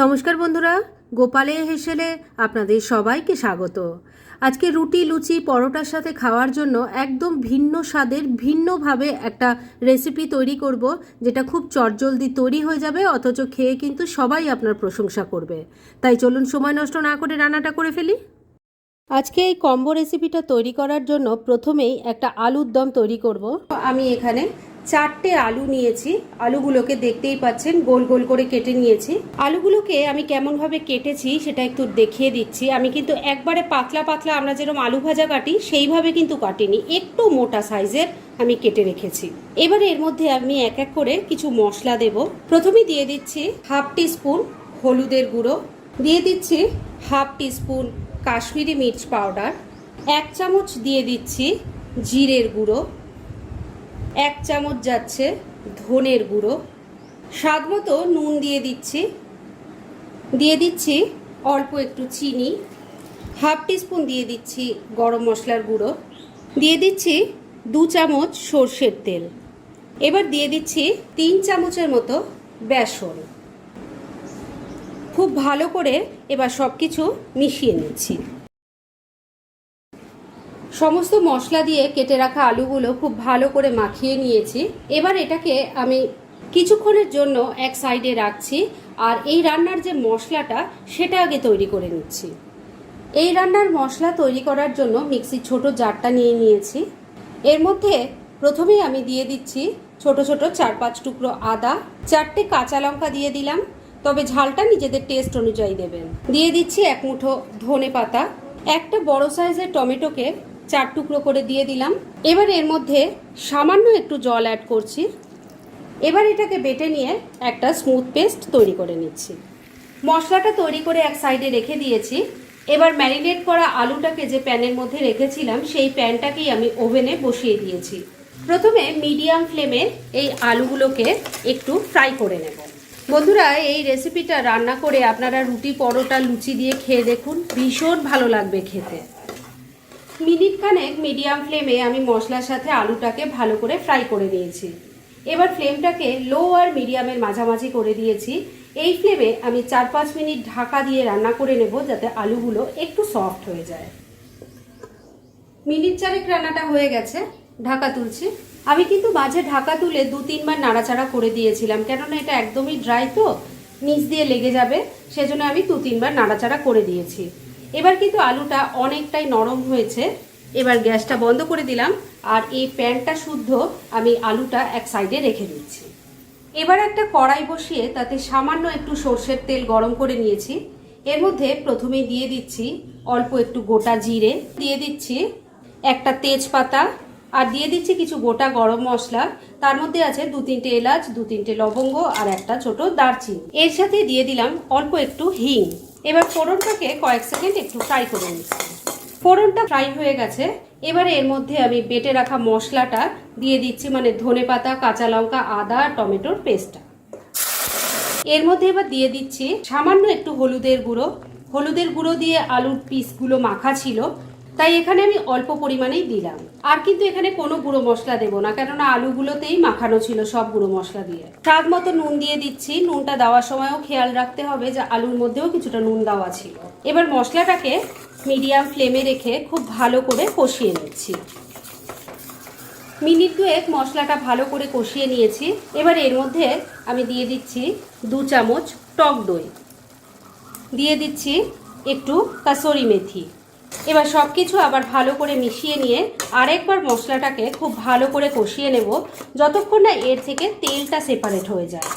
নমস্কার বন্ধুরা, গোপালে হেসেলে আপনাদের সবাইকে স্বাগত। আজকে রুটি, লুচি, পরোটার সাথে খাওয়ার জন্য একদম ভিন্ন স্বাদের, ভিন্নভাবে একটা রেসিপি তৈরি করব, যেটা খুব চটজলদি তৈরি হয়ে যাবে, অথচ খেয়ে কিন্তু সবাই আপনার প্রশংসা করবে। তাই চলুন সময় নষ্ট না করে রান্নাটা করে ফেলি। আজকে এই কম্বো রেসিপিটা তৈরি করার জন্য প্রথমেই একটা আলুর দম তৈরি করব। আমি এখানে চারটে আলু নিয়েছি। আলুগুলোকে দেখতেই পাচ্ছেন, গোল গোল করে কেটে নিয়েছি। আলুগুলোকে আমি কেমনভাবে কেটেছি সেটা একটু দেখিয়ে দিচ্ছি। আমি কিন্তু একবারে পাতলা পাতলা আমরা যেরকম আলু ভাজা কাটি, সেইভাবে কিন্তু কাটিনি। একটু মোটা সাইজের আমি কেটে রেখেছি। এবারে এর মধ্যে আমি এক এক করে কিছু মশলা দেব। প্রথমেই দিয়ে দিচ্ছি হাফ টি স্পুন হলুদের গুঁড়ো। দিয়ে দিচ্ছি হাফ টি স্পুন কাশ্মীরি মির্চ পাউডার। এক চামচ দিয়ে দিচ্ছি জিরের গুঁড়ো। এক চামচ যাচ্ছে ধনের গুঁড়ো। স্বাদ মতো নুন দিয়ে দিচ্ছি। দিয়ে দিচ্ছি অল্প একটু চিনি। হাফ টিস্পুন দিয়ে দিচ্ছি গরম মশলার গুঁড়ো। দিয়ে দিচ্ছি দু চামচ সর্ষের তেল। এবার দিয়ে দিচ্ছি তিন চামচের মতো বেসন। খুব ভালো করে এবার সব কিছু মিশিয়ে নিচ্ছি। সমস্ত মশলা দিয়ে কেটে রাখা আলুগুলো খুব ভালো করে মাখিয়ে নিয়েছি। এবার এটাকে আমি কিছুক্ষণের জন্য এক সাইডে রাখছি আর এই রান্নার যে মশলাটা, সেটা আগে তৈরি করে নিচ্ছি। এই রান্নার মশলা তৈরি করার জন্য মিক্সির ছোট জারটা নিয়ে নিয়েছি। এর মধ্যে প্রথমেই আমি দিয়ে দিচ্ছি ছোট ছোট চার পাঁচ টুকরো আদা, চারটে কাঁচা লঙ্কা দিয়ে দিলাম, তবে ঝালটা নিজেদের টেস্ট অনুযায়ী দেবেন। দিয়ে দিচ্ছি এক মুঠো ধনে পাতা, একটা বড় সাইজের টমেটোকে চার টুকরো করে দিয়ে দিলাম। এবার এর মধ্যে সামান্য একটু জল অ্যাড করছি। এবার এটাকে বেটে নিয়ে একটা স্মুথ পেস্ট তৈরি করে নিচ্ছি। মশলাটা তৈরি করে এক সাইডে রেখে দিয়েছি। এবার ম্যারিনেট করা আলুটাকে যে প্যানের মধ্যে রেখেছিলাম, সেই প্যানটাকেই আমি ওভেনে বসিয়ে দিয়েছি। প্রথমে মিডিয়াম ফ্লেমে এই আলুগুলোকে একটু ফ্রাই করে নেব। বন্ধুরা, এই রেসিপিটা রান্না করে আপনারা রুটি, পরোটা, লুচি দিয়ে খেয়ে দেখুন। ভীষণ ভালো লাগবে খেতে। মিনিট খানেক মিডিয়াম ফ্লেমে আমি মশলার সাথে আলুটাকে ভালো করে ফ্রাই করে নিয়েছি। এবার ফ্লেমটাকে লো আর মিডিয়ামের মাঝামাঝি করে দিয়েছি। এই ফ্লেমে আমি চার পাঁচ মিনিট ঢাকা দিয়ে রান্না করে নেব যাতে আলুগুলো একটু সফট হয়ে যায়। মিনিট চারেক রান্নাটা হয়ে গেছে, ঢাকা তুলছি। আমি কিন্তু মাঝে ঢাকা তুলে দু তিনবার নাড়াচাড়া করে দিয়েছিলাম, কেননা এটা একদমই ড্রাই তো, নিচ দিয়ে লেগে যাবে, সেজন্য আমি দু তিনবার নাড়াচাড়া করে দিয়েছি। এবার কিন্তু আলুটা অনেকটাই নরম হয়েছে। এবার গ্যাসটা বন্ধ করে দিলাম আর এই প্যানটা শুদ্ধ আমি আলুটা এক সাইডে রেখে দিচ্ছি। এবার একটা কড়াই বসিয়ে তাতে সামান্য একটু সর্ষের তেল গরম করে নিয়েছি। এর মধ্যে প্রথমেই দিয়ে দিচ্ছি অল্প একটু গোটা জিরে, দিয়ে দিচ্ছি একটা তেজপাতা আর দিয়ে দিচ্ছি কিছু গোটা গরম মশলা। তার মধ্যে আছে দু তিনটে এলাচ, দু তিনটে লবঙ্গ আর একটা ছোট দারচিনি। এর সাথে দিয়ে দিলাম অল্প একটু হিং। এবার ফোড়নটাকে কয়েক সেকেন্ড একটু ফ্রাই করে নিচ্ছি। ফোড়নটা ফ্রাই হয়ে গেছে। এবারে এর মধ্যে আমি বেটে রাখা মশলাটা দিয়ে দিচ্ছি মানে ধনে পাতা, কাঁচা লঙ্কা, আদা, টমেটোর পেস্টটা এর মধ্যে এবার দিয়ে দিচ্ছি সামান্য একটু হলুদের গুঁড়ো। হলুদের গুঁড়ো দিয়ে আলুর পিসগুলো মাখা ছিল। তাই এখানে আমি অল্প পরিমাণেই দিলাম। আর কিন্তু এখানে কোনো গুঁড়ো মশলা দেবো না, কেননা আলুগুলোতেই মাখানো ছিল সব গুঁড়ো মশলা দিয়ে। স্বাদ মতো নুন দিয়ে দিচ্ছি। নুনটা দেওয়ার সময়ও খেয়াল রাখতে হবে যে আলুর মধ্যেও কিছুটা নুন দেওয়া ছিল। এবার মশলাটাকে মিডিয়াম ফ্লেমে রেখে খুব ভালো করে কষিয়ে নিচ্ছি। মিনিট দুয়েক মশলাটা ভালো করে কষিয়ে নিয়েছি। এবার এর মধ্যে আমি দিয়ে দিচ্ছি দু চামচ টক দই। দিয়ে দিচ্ছি একটু কাসরি মেথি। এবার সব কিছু আবার ভালো করে মিশিয়ে নিয়ে আরেকবার মশলাটাকে খুব ভালো করে কষিয়ে নেব, যতক্ষণ না এর থেকে তেলটা সেপারেট হয়ে যায়।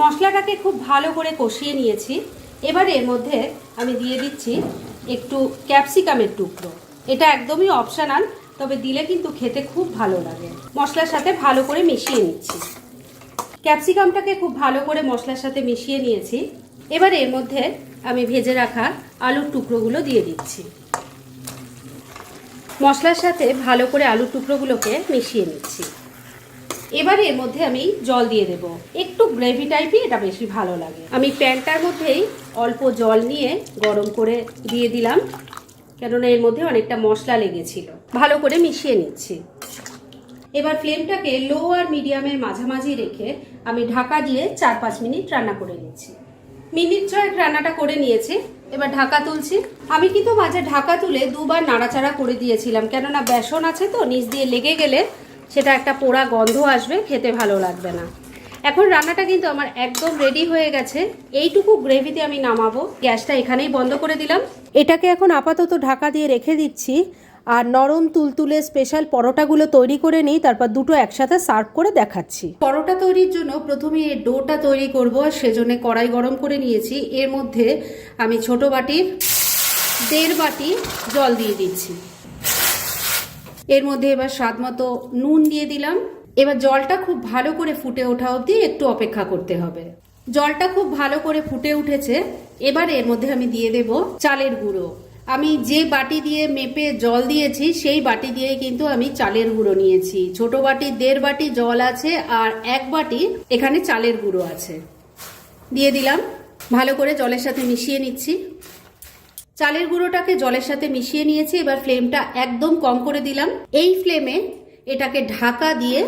মশলাটাকে খুব ভালো করে কষিয়ে নিয়েছি। এবার এর মধ্যে আমি দিয়ে দিচ্ছি একটু ক্যাপসিকামের টুকরো। এটা একদমই অপশানাল তবে দিলে কিন্তু খেতে খুব ভালো লাগে। মশলার সাথে ভালো করে মিশিয়ে নিচ্ছি। ক্যাপসিকামটাকে খুব ভালো করে মশলার সাথে মিশিয়ে নিয়েছি। এবার এর মধ্যে আমি ভেজে রাখা আলুর টুকরোগুলো দিয়ে দিচ্ছি। মশলার সাথে ভালো করে আলুর টুকরোগুলোকে মিশিয়ে নিচ্ছি। এবার এর মধ্যে আমি জল দিয়ে দেব। একটু গ্রেভি টাইপই এটা বেশি ভালো লাগে। আমি প্যানটার মধ্যেই অল্প জল নিয়ে গরম করে দিয়ে দিলাম, কেননা এর মধ্যে অনেকটা মশলা লেগেছিল। ভালো করে মিশিয়ে নিচ্ছি। এবার ফ্লেমটাকে লো আর মিডিয়ামের মাঝামাঝি রেখে আমি ঢাকা দিয়ে চার পাঁচ মিনিট রান্না করে নিচ্ছি। মিনিট ছয়েক রান্নাটা করে নিয়েছি, এবার ঢাকা তুলছি। আমি কিন্তু মাঝে ঢাকা তুলে দুবার নাড়াচাড়া করে দিয়েছিলাম, কেননা বেসন আছে তো, নিচ দিয়ে লেগে গেলে সেটা একটা পোড়া গন্ধ আসবে, খেতে ভালো লাগবে না। এখন রান্নাটা কিন্তু আমার একদম রেডি হয়ে গেছে। এইটুকু গ্রেভিতে আমি নামাবো, গ্যাসটা এখানেই বন্ধ করে দিলাম। এটাকে এখন আপাতত ঢাকা দিয়ে রেখে দিচ্ছি। আর নরম তুলতুলে স্পেশাল পরোটাগুলো তৈরি করে নিই, তারপর দুটো একসাথে সার্ভ করে দেখাচ্ছি। পরোটা তৈরির জন্য প্রথমে ডোটা তৈরি করব সেজন্য কড়াই গরম করে নিয়েছি। এর মধ্যে আমি ছোট বাটির দেড় বাটি জল দিয়ে দিচ্ছি। এর মধ্যে এবার স্বাদ মতো নুন দিয়ে দিলাম। এবার জলটা খুব ভালো করে ফুটে ওঠা অবধি একটু অপেক্ষা করতে হবে। জলটা খুব ভালো করে ফুটে উঠেছে। এবার এর মধ্যে আমি দিয়ে দেব চালের গুঁড়ো। আমি যে বাটি দিয়ে মেপে জল দিয়েছি, সেই বাটি দিয়ে কিন্তু আমি চালের গুঁড়ো নিয়েছি। ছোট বাটি, দেড় বাটি জল আছে আর এক বাটি এখানে চালের গুঁড়ো আছে। দিয়ে দিলাম। ভালো করে জলের সাথে মিশিয়ে নিচ্ছি। চালের গুঁড়োটাকে জলের সাথে মিশিয়ে নিয়েছি, এবার ফ্লেমটা একদম কম করে দিলাম। এই ফ্লেমে এটাকে ঢাকা দিয়ে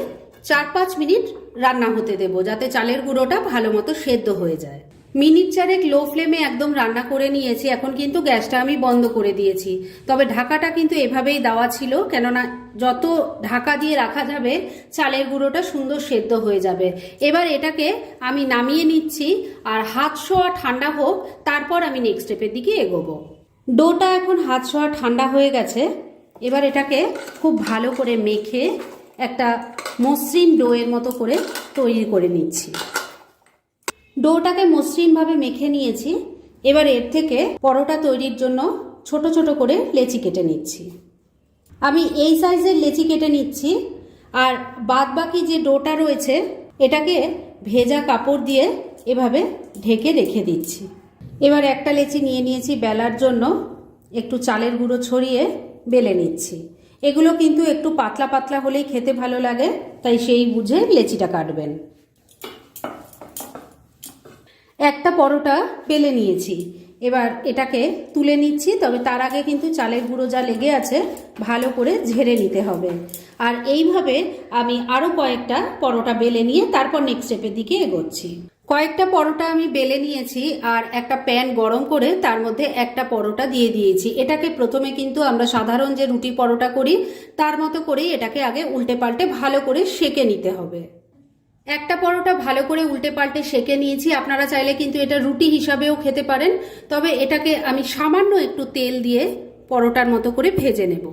চার পাঁচ মিনিট রান্না হতে দেবো, যাতে চালের গুঁড়োটা ভালো মতো সেদ্ধ হয়ে যায়। মিনিট চারেক লো ফ্লেমে একদম রান্না করে নিয়েছি, এখন কিন্তু গ্যাসটা আমি বন্ধ করে দিয়েছি। তবে ঢাকাটা কিন্তু এভাবেই দেওয়া ছিল, কেননা যত ঢাকা দিয়ে রাখা যাবে, চালের গুঁড়োটা সুন্দর সেদ্ধ হয়ে যাবে। এবার এটাকে আমি নামিয়ে নিচ্ছি, আর হাত শোয়া ঠান্ডা হোক, তারপর আমি নেক্সট স্টেপের দিকে এগোবো। ডোটা এখন হাত শোয়া ঠান্ডা হয়ে গেছে। এবার এটাকে খুব ভালো করে মেখে একটা মসৃণ ডোয়ের মতো করে তৈরি করে নিচ্ছি। ডোটাকে মসৃণভাবে মেখে নিয়েছি। এবার এর থেকে পরোটা তৈরির জন্য ছোট ছোট করে লেচি কেটে নিচ্ছি। আমি এই সাইজের লেচি কেটে নিচ্ছি আর বাদ বাকি যে ডোটা রয়েছে, এটাকে ভেজা কাপড় দিয়ে এভাবে ঢেকে রেখে দিচ্ছি। এবার একটা লেচি নিয়ে নিয়েছি বেলার জন্য। একটু চালের গুঁড়ো ছড়িয়ে বেলে নিচ্ছি। এগুলো কিন্তু একটু পাতলা পাতলা হলেই খেতে ভালো লাগে, তাই সেই বুঝে লেচিটা কাটবেন। একটা পরোটা বেলে নিয়েছি। এবার এটাকে তুলে নিচ্ছি, তবে তার আগে কিন্তু চালের গুঁড়ো যা লেগে আছে ভালো করে ঝেড়ে নিতে হবে। আর এইভাবে আমি আরও কয়েকটা পরোটা বেলে নিয়ে তারপর নেক্সট স্টেপের দিকে এগোচ্ছি। কয়েকটা পরোটা আমি বেলে নিয়েছি, আর একটা প্যান গরম করে তার মধ্যে একটা পরোটা দিয়ে দিয়েছি। এটাকে প্রথমে কিন্তু আমরা সাধারণ যে রুটি পরোটা করি, তার মতো করেই এটাকে আগে উল্টে পাল্টে ভালো করে সেকে নিতে হবে। একটা পরোটা ভালো করে উল্টে পাল্টে সেকে নিয়েছি। আপনারা চাইলে কিন্তু এটা রুটি হিসাবেও খেতে পারেন। তবে এটাকে আমি সামান্য একটু তেল দিয়ে পরোটার মতো করে ভেজে নেব।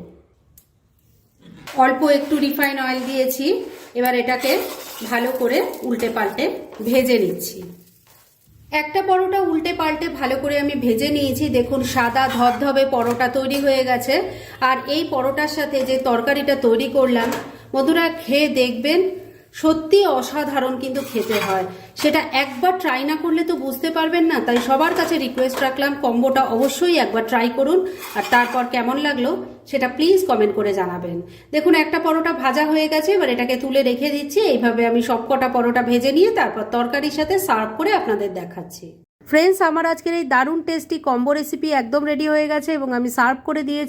অল্প একটু রিফাইন অয়েল দিয়েছি। এবার এটাকে ভালো করে উল্টে পাল্টে ভেজে নিচ্ছি। একটা পরোটা উল্টে পাল্টে ভালো করে আমি ভেজে নিয়েছি। দেখুন, সাদা ধবধবে পরোটা তৈরি হয়ে গেছে। আর এই পরোটার সাথে যে তরকারিটা তৈরি করলাম, বন্ধুরা, খেয়ে দেখবেন সত্যি অসাধারণ কিন্তু খেতে হয়। সেটা একবার ট্রাই না করলে তো বুঝতে পারবেন না, তাই সবার কাছে রিকোয়েস্ট রাখলাম কম্বোটা অবশ্যই একবার ট্রাই করুন। আর তারপর কেমন লাগল সেটা প্লিজ কমেন্ট করে জানাবেন। দেখুন, একটা পরোটা ভাজা হয়ে গেছে, এবার এটাকে তুলে রেখে দিচ্ছি। এইভাবে আমি সবকটা পরোটা ভেজে নিয়ে তারপর তরকারির সাথে সার্ভ করে আপনাদের দেখাচ্ছি। ফ্রেন্ডস আমার আজকের এই দারুণ টেস্টি কম্বো রেসিপি একদম রেডি হয়ে গেছে এবং আমি সার্ভ করে দিয়েছি।